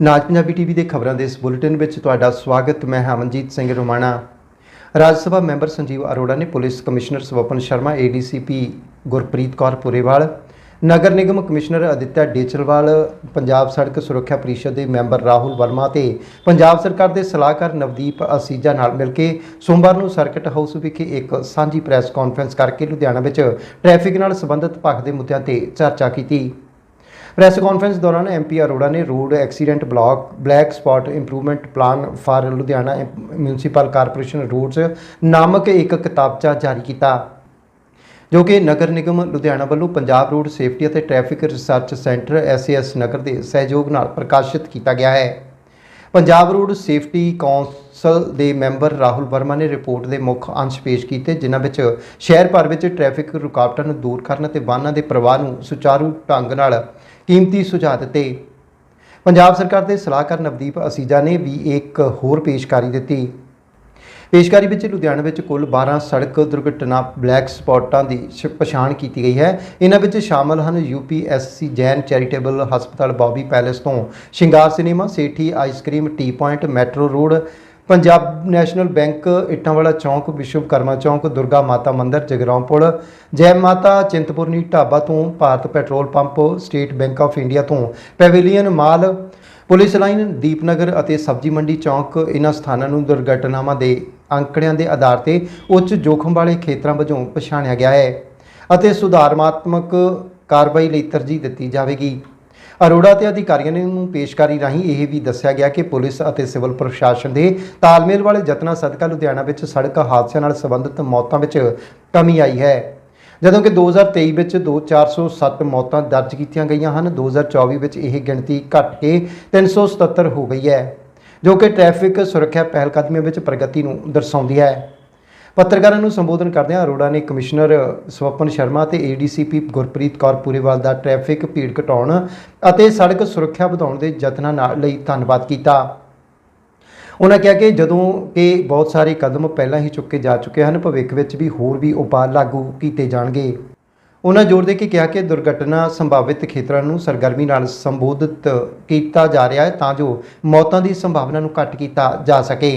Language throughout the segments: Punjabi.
ਨਾਜ ਪੰਜਾਬੀ ਟੀਵੀ ਦੇ ਖਬਰਾਂ ਦੇ ਇਸ ਬੁਲੇਟਿਨ ਵਿੱਚ ਤੁਹਾਡਾ ਸਵਾਗਤ, ਮੈਂ ਹਮਨਜੀਤ ਸਿੰਘ ਰੋਮਾਣਾ। ਰਾਜ ਸਭਾ ਮੈਂਬਰ ਸੰਜੀਵ ਅਰੋੜਾ ਨੇ police commissioner Swapan Sharma ADCP Gurpreet Kaur Purewal, ਨਗਰ ਨਿਗਮ ਕਮਿਸ਼ਨਰ ਅਦਿੱਤਿਆ ਡੇਚਲਵਾਲ, ਪੰਜਾਬ ਸੜਕ ਸੁਰੱਖਿਆ ਪ੍ਰੀਸ਼ਦ ਦੇ ਮੈਂਬਰ ਰਾਹੁਲ ਵਰਮਾ ਤੇ ਪੰਜਾਬ ਸਰਕਾਰ ਦੇ ਸਲਾਹਕਾਰ ਨਵਦੀਪ ਅਸੀਜਾ ਨਾਲ ਮਿਲ ਕੇ ਸੋਮਵਾਰ ਨੂੰ ਸਰਕਟ ਹਾਊਸ ਵਿਖੇ ਇੱਕ ਸਾਂਝੀ ਪ੍ਰੈਸ ਕਾਨਫਰੰਸ ਕਰਕੇ ਲੁਧਿਆਣਾ ਵਿੱਚ ਟ੍ਰੈਫਿਕ ਨਾਲ ਸੰਬੰਧਿਤ ਪੱਖ ਦੇ ਮੁੱਦਿਆਂ ਤੇ ਚਰਚਾ ਕੀਤੀ। ਪ੍ਰੈਸ ਕਾਨਫਰੰਸ ਦੌਰਾਨ ਐਮਪੀ ਅਰੋੜਾ ਨੇ road accident block black spot improvement plan for Ludhiana municipal corporation roads ਨਾਮਕ ਇੱਕ ਕਿਤਾਬਚਾ ਜਾਰੀ ਕੀਤਾ, ਜੋ ਕਿ ਨਗਰ ਨਿਗਮ ਲੁਧਿਆਣਾ ਵੱਲੋਂ ਪੰਜਾਬ ਰੋਡ ਸੇਫਟੀ ਅਤੇ traffic research centre SAS Nagar ਦੇ ਸਹਿਯੋਗ ਨਾਲ ਪ੍ਰਕਾਸ਼ਿਤ ਕੀਤਾ ਗਿਆ ਹੈ। ਪੰਜਾਬ ਰੋਡ ਸੇਫਟੀ ਕੌਂਸਲ ਦੇ ਮੈਂਬਰ ਰਾਹੁਲ ਵਰਮਾ ਨੇ ਰਿਪੋਰਟ ਦੇ ਮੁੱਖ ਅੰਸ਼ ਪੇਸ਼ ਕੀਤੇ, ਜਿਨ੍ਹਾਂ ਵਿੱਚ ਸ਼ਹਿਰ ਭਰ ਵਿੱਚ ਟ੍ਰੈਫਿਕ ਰੁਕਾਵਟਾਂ ਨੂੰ ਦੂਰ ਕਰਨ ਅਤੇ ਵਾਹਨਾਂ ਦੇ ਪ੍ਰਵਾਹ ਨੂੰ ਸੁਚਾਰੂ ਢੰਗ ਨਾਲ ਕੀਮਤੀ ਸੁਝਾਅ ਦਿੱਤੇ। ਪੰਜਾਬ ਸਰਕਾਰ ਦੇ ਸਲਾਹਕਾਰ ਨਵਦੀਪ ਅਸੀਜਾ ਨੇ ਵੀ ਇੱਕ ਹੋਰ ਪੇਸ਼ਕਾਰੀ ਦਿੱਤੀ। ਪੇਸ਼ਕਾਰੀ ਵਿੱਚ ਲੁਧਿਆਣਾ ਵਿੱਚ ਕੁੱਲ 12 ਸੜਕ ਦੁਰਘਟਨਾ ਬਲੈਕ ਸਪੌਟਾਂ ਦੀ ਸ਼- ਪਛਾਣ ਕੀਤੀ ਗਈ ਹੈ। ਇਹਨਾਂ ਵਿੱਚ ਸ਼ਾਮਲ ਹਨ ਯੂਪੀਐਸਸੀ ਜੈਨ ਚੈਰੀਟੇਬਲ ਹਸਪਤਾਲ ਬੌਬੀ ਪੈਲੇਸ ਤੋਂ Shingar cinema, Sethi ice cream, T point, metro road Punjab National Bank Ittanwala Chowk Vishwakarma Chowk, Durga ਮਾਤਾ ਮੰਦਿਰ ਜਗਰਾਉਂ ਪੁਲ ਜੈ ਮਾਤਾ ਚਿੰਤਪੁਰਨੀ ਢਾਬਾ ਤੋਂ Bharat petrol pump, state bank of India ਤੋਂ pavilion mall, police line, Deepnagar ਅਤੇ ਸਬਜ਼ੀ ਮੰਡੀ ਚੌਂਕ ਇਹਨਾਂ ਸਥਾਨਾਂ ਨੂੰ ਦੁਰਘਟਨਾਵਾਂ ਦੇ ਅੰਕੜਿਆਂ ਦੇ ਆਧਾਰ ਤੇ ਉੱਚ ਜੋਖਮ ਵਾਲੇ ਖੇਤਰਾਂ ਵਜੋਂ ਪਛਾਣਿਆ ਗਿਆ ਹੈ ਅਤੇ ਸੁਧਾਰਮਾਤਮਕ ਕਾਰਵਾਈ ਲਈ ਤਰਜੀਹ ਦਿੱਤੀ ਜਾਵੇਗੀ। ਅਰੋੜਾ ਤੇ ਅਧਿਕਾਰੀਆਂ ਨੂੰ ਪੇਸ਼ਕਾਰੀ ਰਾਹੀਂ ਇਹ ਵੀ ਦੱਸਿਆ ਗਿਆ ਕਿ ਪੁਲਿਸ ਅਤੇ ਸਿਵਲ ਪ੍ਰਸ਼ਾਸਨ ਦੇ ਤਾਲਮੇਲ ਵਾਲੇ ਯਤਨਾਂ ਸਦਕਾ ਲੁਧਿਆਣਾ ਵਿੱਚ ਸੜਕ ਹਾਦਸਿਆਂ ਨਾਲ ਸੰਬੰਧਿਤ ਮੌਤਾਂ ਵਿੱਚ ਕਮੀ ਆਈ ਹੈ। ਜਦੋਂ ਕਿ 2023 ਵਿੱਚ 2407 ਮੌਤਾਂ ਦਰਜ ਕੀਤੀਆਂ ਗਈਆਂ ਹਨ 2024 ਵਿੱਚ ਇਹ ਗਿਣਤੀ ਘਟ ਕੇ 377 ਹੋ ਗਈ ਹੈ, ਜੋ ਕਿ ਟ੍ਰੈਫਿਕ ਸੁਰੱਖਿਆ ਪਹਿਲਕਦਮੀਆਂ ਵਿੱਚ ਪ੍ਰਗਤੀ ਨੂੰ ਦਰਸਾਉਂਦੀ ਹੈ। ਪੱਤਰਕਾਰਾਂ ਨੂੰ ਸੰਬੋਧਨ ਕਰਦਿਆਂ ਅਰੋੜਾ ਨੇ ਕਮਿਸ਼ਨਰ ਸਵਪਨ ਸ਼ਰਮਾ ਤੇ ਏਡੀਸੀਪੀ ਗੁਰਪ੍ਰੀਤ ਕੌਰ ਪੂਰੇਵਾਲ ਦਾ ਟ੍ਰੈਫਿਕ ਭੀੜ ਘਟਾਉਣ ਅਤੇ ਸੜਕ ਸੁਰੱਖਿਆ ਵਧਾਉਣ ਦੇ ਯਤਨਾਂ ਨਾਲ ਲਈ ਧੰਨਵਾਦ ਕੀਤਾ। ਉਹਨਾਂ ਕਿਹਾ ਕਿ ਜਦੋਂ ਕਿ ਬਹੁਤ ਸਾਰੇ ਕਦਮ ਪਹਿਲਾਂ ਹੀ ਚੁੱਕੇ ਜਾ ਚੁੱਕੇ ਹਨ, ਭਵਿੱਖ ਵਿੱਚ ਵੀ ਹੋਰ ਵੀ ਉਪਾਅ ਲਾਗੂ ਕੀਤੇ ਜਾਣਗੇ। ਉਹਨਾਂ ਜ਼ੋਰ ਦੇ ਕੇ ਕਿਹਾ ਕਿ ਦੁਰਘਟਨਾ ਸੰਭਾਵਿਤ ਖੇਤਰਾਂ ਨੂੰ ਸਰਗਰਮੀ ਨਾਲ ਸੰਬੋਧਿਤ ਕੀਤਾ ਜਾ ਰਿਹਾ ਹੈ ਤਾਂ ਜੋ ਮੌਤਾਂ ਦੀ ਸੰਭਾਵਨਾ ਨੂੰ ਘੱਟ ਕੀਤਾ ਜਾ ਸਕੇ।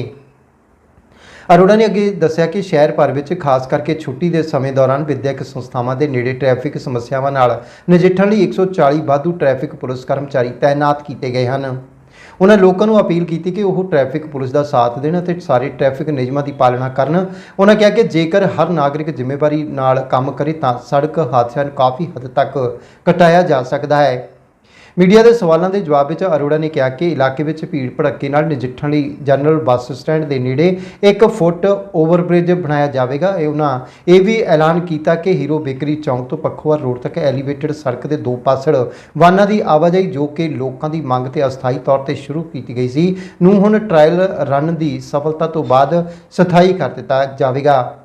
ਅਰੋੜਾ ਨੇ ਅੱਗੇ ਦੱਸਿਆ ਕਿ ਸ਼ਹਿਰ ਭਰ ਵਿੱਚ, ਖਾਸ ਕਰਕੇ ਛੁੱਟੀ ਦੇ ਸਮੇਂ ਦੌਰਾਨ ਵਿਦਿਅਕ ਸੰਸਥਾਵਾਂ ਦੇ ਨੇੜੇ ਟ੍ਰੈਫਿਕ ਸਮੱਸਿਆਵਾਂ ਨਾਲ ਨਜਿੱਠਣ ਲਈ 140 ਵਾਧੂ ਟ੍ਰੈਫਿਕ ਪੁਲਿਸ ਕਰਮਚਾਰੀ ਤਾਇਨਾਤ ਕੀਤੇ ਗਏ ਹਨ। ਉਹਨਾਂ ਲੋਕਾਂ ਨੂੰ ਅਪੀਲ ਕੀਤੀ ਕਿ ਉਹ ਟ੍ਰੈਫਿਕ ਪੁਲਿਸ ਦਾ ਸਾਥ ਦੇਣ ਅਤੇ ਸਾਰੇ ਟ੍ਰੈਫਿਕ ਨਿਯਮਾਂ ਦੀ ਪਾਲਣਾ ਕਰਨ। ਉਹਨਾਂ ਕਿਹਾ ਕਿ ਜੇਕਰ ਹਰ ਨਾਗਰਿਕ ਜ਼ਿੰਮੇਵਾਰੀ ਨਾਲ ਕੰਮ ਕਰੇ ਤਾਂ ਸੜਕ ਹਾਦਸਿਆਂ ਨੂੰ ਕਾਫੀ ਹੱਦ ਤੱਕ ਘਟਾਇਆ ਜਾ ਸਕਦਾ ਹੈ। ਮੀਡੀਆ ਦੇ ਸਵਾਲਾਂ ਦੇ ਜਵਾਬ ਵਿੱਚ ਅਰੋੜਾ ਨੇ ਕਿਹਾ ਕਿ ਇਲਾਕੇ ਵਿੱਚ ਭੀੜ ਭੜੱਕੇ ਨਾਲ ਨਜਿੱਠਣ ਲਈ ਜਨਰਲ ਬੱਸ ਸਟੈਂਡ ਦੇ ਨੇੜੇ ਇੱਕ ਫੁੱਟ ਓਵਰਬ੍ਰਿਜ ਬਣਾਇਆ ਜਾਵੇਗਾ। ਇਹ ਉਹਨਾਂ ਇਹ ਵੀ ਐਲਾਨ ਕੀਤਾ ਕਿ ਹੀਰੋ ਬੇਕਰੀ ਚੌਂਕ ਤੋਂ ਪੱਖੋਵਾਰ ਰੋਡ ਤੱਕ ਐਲੀਵੇਟਡ ਸੜਕ ਦੇ ਦੋ ਪਾਸੜ ਵਾਹਨਾਂ ਦੀ ਆਵਾਜਾਈ ਜੋ ਕਿ ਲੋਕਾਂ ਦੀ ਮੰਗ ਤੇ ਅਸਥਾਈ ਤੌਰ ਤੇ ਸ਼ੁਰੂ ਕੀਤੀ ਗਈ ਸੀ, ਨੂੰ ਹੁਣ ਟ੍ਰਾਇਲ ਰਨ ਦੀ ਸਫਲਤਾ ਤੋਂ ਬਾਅਦ ਸਥਾਈ ਕਰ ਦਿੱਤਾ ਜਾਵੇਗਾ।